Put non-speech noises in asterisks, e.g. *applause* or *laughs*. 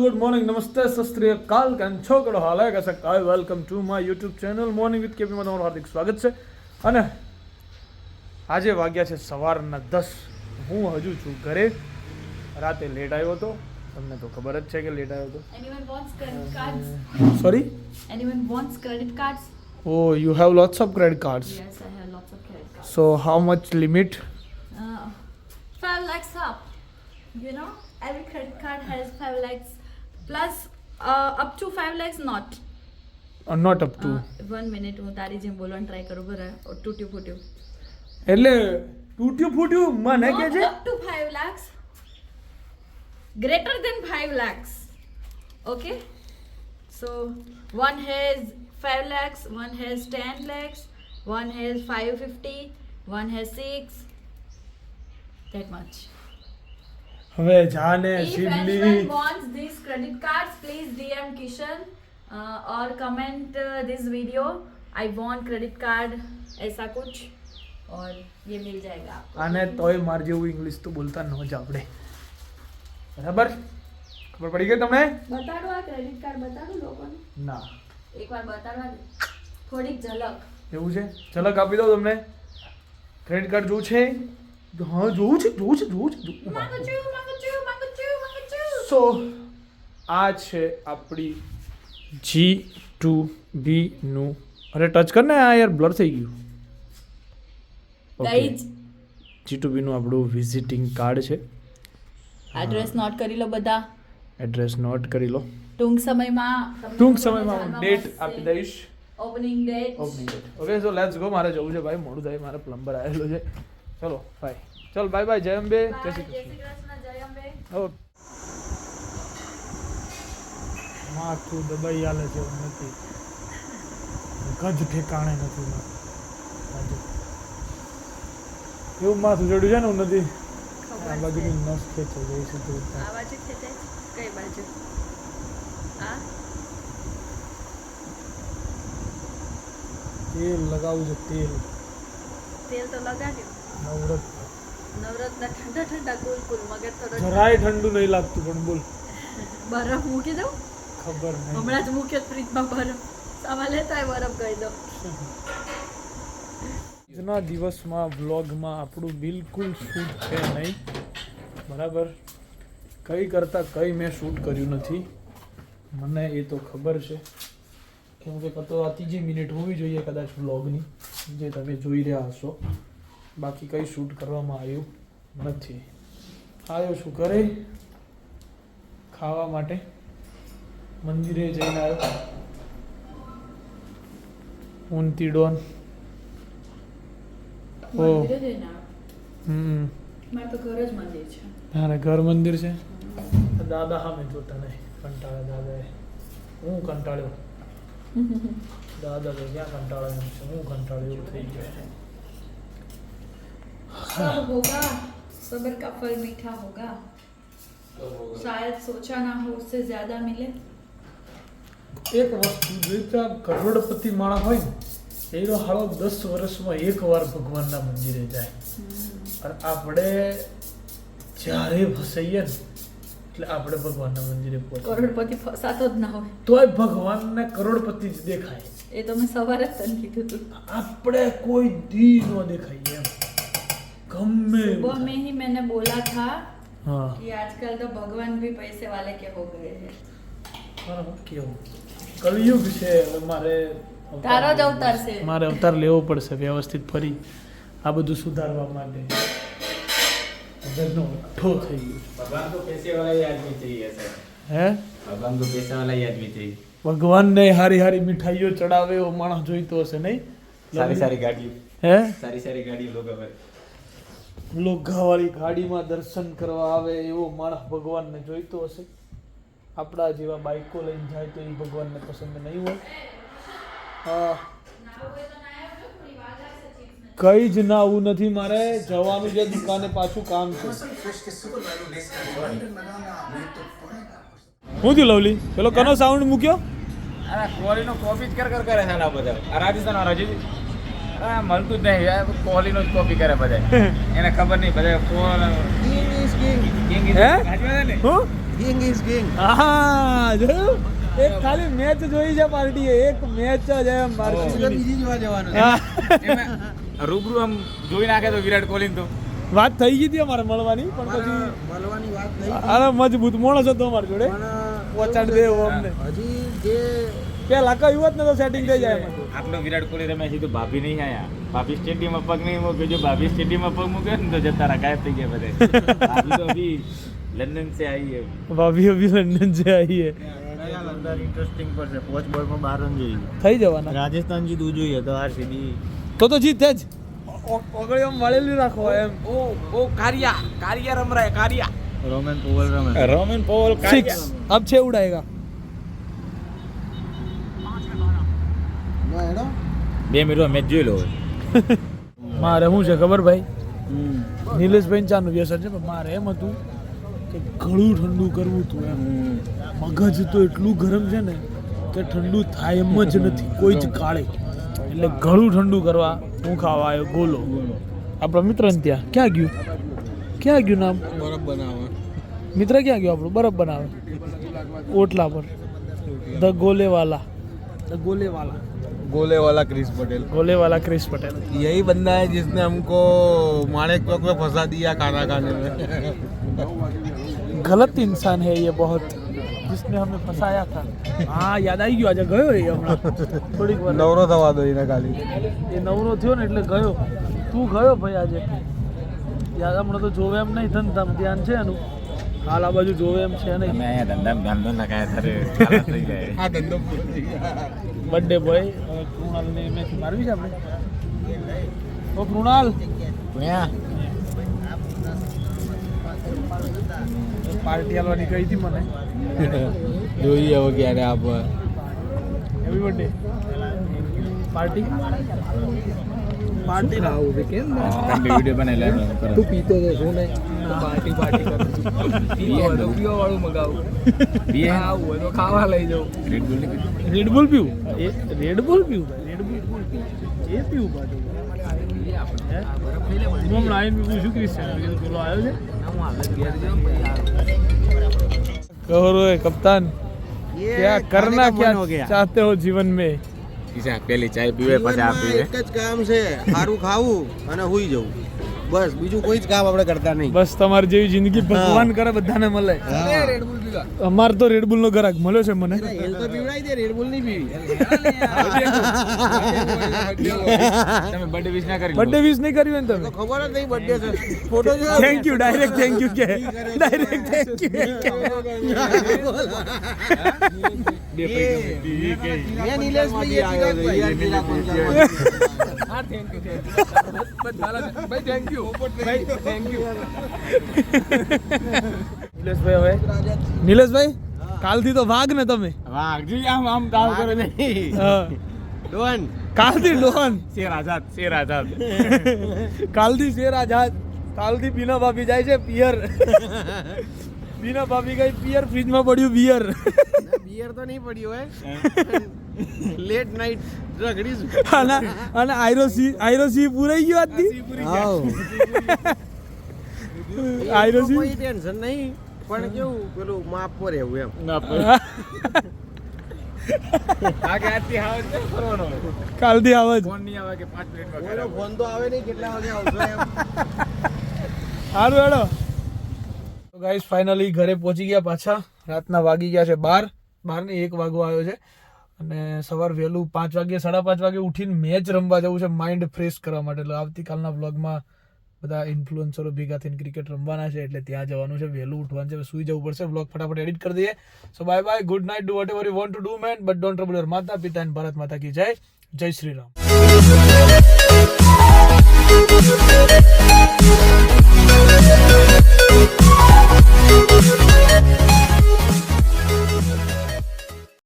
Good morning નમસ્તે સસ્ત્રીય કાલ કેમ છો કરો હાલ કે સકાય welcome to my YouTube channel morning with કેપીમાં તમારું હાર્દિક સ્વાગત છે અને આજે વાગ્યા છે સવારના દસ હું હજુ છું ઘરે રાતે લેટ આવ્યો હતો તમને તો ખબર જ છે કે લેટ આવ્યો હતો? Sorry anyone wants credit cards oh you have lots of credit cards yes I have lots of credit cards so how much limit Uh, five lakhs up. You know, every credit card has five lakhs plus uh, up to five lakhs not. Not up to Uh, one minute હું તારી જેમ બોલવાનું try કરું બરાબર તૂટ્યું ફૂટ્યું એટલે તૂટ્યું ફૂટ્યું મને કે છે up to five lakhs greater than five lakhs okay so one has five lakhs one has ten lakhs one has 550 one has six that much હવે જાને if સિડલી anyone wants these credit cards please dm kishan uh, or comment uh, this video i want credit card ऐसा कुछ और ये मिल जाएगा आपको આને તોય માર જેવું ઇંગ્લિશ તો બોલતા ન જ આવડે બરાબર ખબર પડી ગઈ તમને બતાડો આ ક્રેડિટ કાર્ડ બતાડો લોકોને ના એકવાર બતાડવા દે થોડીક ઝલક એવું છે ઝલક આપી દો તમને ક્રેડિટ કાર્ડ જોવું છે હા જોવું છે જોવું છે જોવું છે સો આ છે આપણી જી ટુ બી નું. અરે ટચ કર ને આ યાર બ્લર થઈ ગયું. ગાઈઝ જી ટુ બીનું આપણું વિઝિટિંગ કાર્ડ છે. એડ્રેસ નોટ કરી લો બધા. એડ્રેસ નોટ કરી લો. ટૂંક સમયમાં ટૂંક સમયમાં ડેટ આપી દઈશ. Opening date opening date okay so let's go મારે જવું છે ભાઈ. મોડું થાય મારે પ્લમ્બર આવેલો છે. ચલો બાય ચલ બાય બાય જય અંબે. જય શ્રી કૃષ્ણ. જય અંબે. ઓકે માથું દબાઈ આલે છે એવું નથી. કજ ઠેકાણે નથી એવું માથું ચડ્યું છે ને હું નથી આ બાજુની નસ ખેંચે જાય. આ બાજુ ખેંચાય કઈ બાજુ? આ? તેલ લગાવું છે તેલ. તેલ તો લગાવ્યું નવરત નવરતના ઠંડા ઠંડા કુલ કુલ મગજ તો જરાય ઠંડુ નહીં લાગતું પણ બોલ. બરફ મૂકી દઉં? ખબર નહીં. હમણાં જ મુખ્ય ફ્રીજમાં બરફ સામાન લેતા બરફ કહી દો. આજના દિવસમાં વ્લોગમાં આપણું બિલકુલ શૂટ છે નહીં. બરાબર? કઈ કરતાં કઈ મેં શૂટ કર્યું નથી. મને એ તો ખબર છે. કેમ કે કાં આ ત્રીજી મિનિટ હોવી જોઈએ કદાચ વ્લોગની. જે તમે જોઈ રહ્યા હશો. બાકી કંઈ શૂટ કરવામાં આવ્યું નથી. આવ્યો છું ઘરે. ખાવા માટે. મંદિરે જઈને આવ્યો. ઊંતી ડોન ઓ. હમ. મારે તો ઘર જ મંદિર છે. ઘર મંદિર છે. દાદા સામે જોતા નહીં. કંટાળ્યા દાદાએ. હું કંટાળ્યો? દાદા તો ક્યાં કંટાળ્યો છે? હું કંટાળ્યો? એવું થઈ ગયો. સબર કા ફલ મીઠા હોગા. શાયદ સોચા ના હો ઉસસે જ્યાદા મિલે. એક વસ્તુ જોઈતા કરોડપતિ માણસ હોય ને એનો હાળો દસ વર્ષમાં એક વાર ભગવાનના મંદિરે જાય. અને આપણે જ્યારે ફસાઈએ ને એટલે આપણે ભગવાનના મંદિરે પહોંચીએ. કરોડપતિ ફસાતો જ ના હોય. તોય ભગવાનને કરોડપતિ જ દેખાય. એ તો મેં સવારે જ તને કીધું હતું આપણે કોઈ દી ન દેખાઈએ એમ. ગમે ગમે હી મેને બોલા થા હા. કે આજકાલ તો ભગવાન ભી પૈસે વાલે કે હો ગયે હે. બરાબર કેવું? કલયુગ છે મારે તારો જ અવતાર છે. મારે અવતાર લેવો પડશે વ્યવસ્થિત ફરી આ બધું સુધારવા માટે. વજનનો અઠ્ઠો ભગવાન તો હારી હારી મીઠાઈઓ ચડાવે એવો માણસ જોઈતો હશે નહીં? સારી સારી ગાડીઓ. હે? સારી સારી ગાડીઓ લોકો લોગાવાળી ગાડીમાં દર્શન કરવા આવે એવો માણસ ભગવાન ને જોઈતો હશે? આપણા જેવા બાઈકો લઈને જાય તો એ ભગવાનને પસંદ નહીં હોય. કઈ જ ના આવું નથી મારે. જવાનું છે દુકાને પાછું કામ છે. હું થયું લવલી? પેલો કનો સાઉન્ડ મૂક્યો? અરે કોહલીનો કોપી જ કર કર કરે છે આ બધા. આ રાજસ્થાન રાજુ અરે મળતું જ નહીં. યાર કોહલીનો જ કોપી કરે બધા. *laughs* એને ખબર નહીં બધા કોલ કિંગ કિંગ હે? હું? King is gang. હા જોયું એક ખાલી મેચ જોઈ છે પાર્ટીએ એક મેચ જ એમ પાર્ટી. બીજી જોવા જવાનું રૂબરૂ આમ જોઈ નાખે તો વિરાટ કોહલી તો. વાત થઈ ગઈ હતી અમારે મળવાની પણ પછી મળવાની વાત નહીં અરે મજબૂત માણસ હતો અમારી જોડે. પહોંચાડ દે એવો અમને. હજી જે પેલા કહ્યું હોત ને તો સેટિંગ થઈ જાય આટલો વિરાટ કોહલી રમે છે તો ભાભી નહીં આયા. ભાભી સ્ટેડિયમમાં પગ નહીં મૂકે. જો ભાભી સ્ટેડિયમમાં પગ મૂકે ને તો જતા ગાયબ થઈ ગયા બધે. ભાભી તો અભી લંડન से आई है ભાભી અભી લંડન से આવી હે અંદર ઇન્ટરેસ્ટિંગ પર છે પોચ બોલમાં બાર રન જોઈએ થઈ જવાના રાજસ્થાન જીતવું જોઈએ તો આરસીબી તો તો જીતે જ ઓગળી આમ વાળેલી રાખો એમ ओ ओ कारिया कारिया रम रहा है कारिया રોમન પોવલ રમે रोमन पॉवल સિક્સ अब छह उड़ाएगा બે મિનિટ મેચ જોઈ લો મારે શું છે ખબર ભાઈ નિલેશભાઈ ચાનું વ્યસન છે પણ મારે એમ હતું કે ઘણું ઠંડુ કરવું હતું એમ મગજ તો એટલું ગરમ છે ને કે ઠંડુ થાય એમ જ નથી કોઈ જ કાળે એટલે ઘણું ઠંડુ કરવા હું ખાવા આવ્યો ગોલો આપણા મિત્ર ને ત્યાં ક્યાં ગયું ક્યાં ગયું નામ બરફ બનાવે મિત્ર ક્યાં ગયો આપણું બરફ બનાવે ઓટલા per the ગોલેવાલા the Golewala Golewala Chris Patel Golewala Chris Patel यही बंदा है जिसने हमको माणिक चौक में फंसा दिया खाना खाने में गलत इंसान है ये बहुत जिसने हमें फंसाया था હા યાદ આવી ગયો આજે ગયો એ હમણાં થોડીક વાર નવરો થવા દો એને ખાલી એ નવરો થયો ને એટલે ગયો તું ગયો ભાઈ આજે યાદ હમણાં તો જોવે એમ નહીં ધંધામાં ધ્યાન છે એનું હાલ આ બાજુ જોવે એમ છે નહીં તમે અહીંયા ધંધા ધંધો નખાયા તારે ખાલાસ થઈ જાય આ ધંધો બર્થડે બોય હવે કૃણાલને મેચ મારવી છે આપણે ઓ કૃણાલ પાર્ટી હાલવાની કહી હતી મને? જોઈએ હવે ક્યારે આપ હેપી બર્થડે પાર્ટી પાર્ટી ના આવું કેમ વીડિયો બનાવી લે પીતો તો શું નહીં પાર્ટી પાર્ટી કરું પીવો તો પીવો વાળું મગાવું. ખાવું હોય તો ખાવા લઈ જાઉં. રેડ બુલ પીવું? એ રેડ બુલ પીવું રેડ બુલ એ પીવું પાછું. હે? હું હમણાં આવીને પૂછ્યું ક્રિશ્ચિયન મેં કીધું પેલો આવ્યો છે કહો રે કપ્તાન क्या करना क्या चाहते हो जीवन में પેલી ચાય પીવે પછી આ પીવે એક જ કામ છે સારું ખાવું અને હુઈ જવું બસ બીજું કોઈ જ કામ આપણે કરતા નહીં બસ તમારી જેવી જિંદગી ભગવાન કરે બધાને મળે અમાર તો રેડ બુલ નો ગ્રાહક મળ્યો છે મને એલ તો પીવડાવી દે રેડ બુલ નહીં પીવી. તમે બર્થડે વિશ ના કરી બર્થડે વિશ નહીં કર્યું ને તમે? ખબર જ નહીં બર્થડે છે. ફોટો જો thank you direct thank you કે. ડાયરેક્ટ થેન્ક યુ એ ટીકા નિલેશભાઈ હવે? નિલેશભાઈ? કાલથી તો ભાગ ને તમે. વાઘજી આમ આમ તાવ કરે નહીં. હા. ડોન કાલથી ડોન શેર આઝાદ શેર આઝાદ *laughs* કાલથી શેર આઝાદ કાલથી બીના ભાભી જાય છે પિયર. *laughs* બીના ભાભી ગઈ પિયર ફ્રીજમાં પડ્યું બિયર. બિયર તો નહીં પડ્યું હોય લેટ નાઈટ રગડીશું અને અને આયરો સી આયરો સી પૂરાઈ ગયો આજથી? ગયો. *laughs* આયરોસી કોઈ ટેન્શન નહીં. પણ કેવું પેલું માપ પર એવું એમ. કરવાનો કાલથી આવે ફોન નહીં આવે કે પાંચ મિનિટમાં. ફોન તો આવે નહીં કેટલા વાગે આવશે એમ? સારું હેડો. તો ગાઈસ ફાઇનલી ઘરે પહોંચી ગયા પાછા. રાતના વાગી ગયા છે બાર. બાર ને એક વાગવા આવ્યો છે. અને સવાર વહેલું પાંચ વાગે સાડા પાંચ વાગે ઉઠીને મેચ રમવા જવું છે માઇન્ડ ફ્રેશ કરવા માટે. એટલે આવતીકાલના વ્લોગમાં બધા ઇન્ફ્લુઅન્સરો ભેગા થઈને ક્રિકેટ રમવાના છે એટલે ત્યાં જવાનું છે, વહેલું ઉઠવાનું છે. સુઈ જવું પડશે. બ્લોગ ફટાફટ એડિટ કરી દઈએ. So bye bye good night do whatever you want to do man but don't trouble your માતા પિતા એન્ડ ભારત માતા કી જય જય શ્રી રામ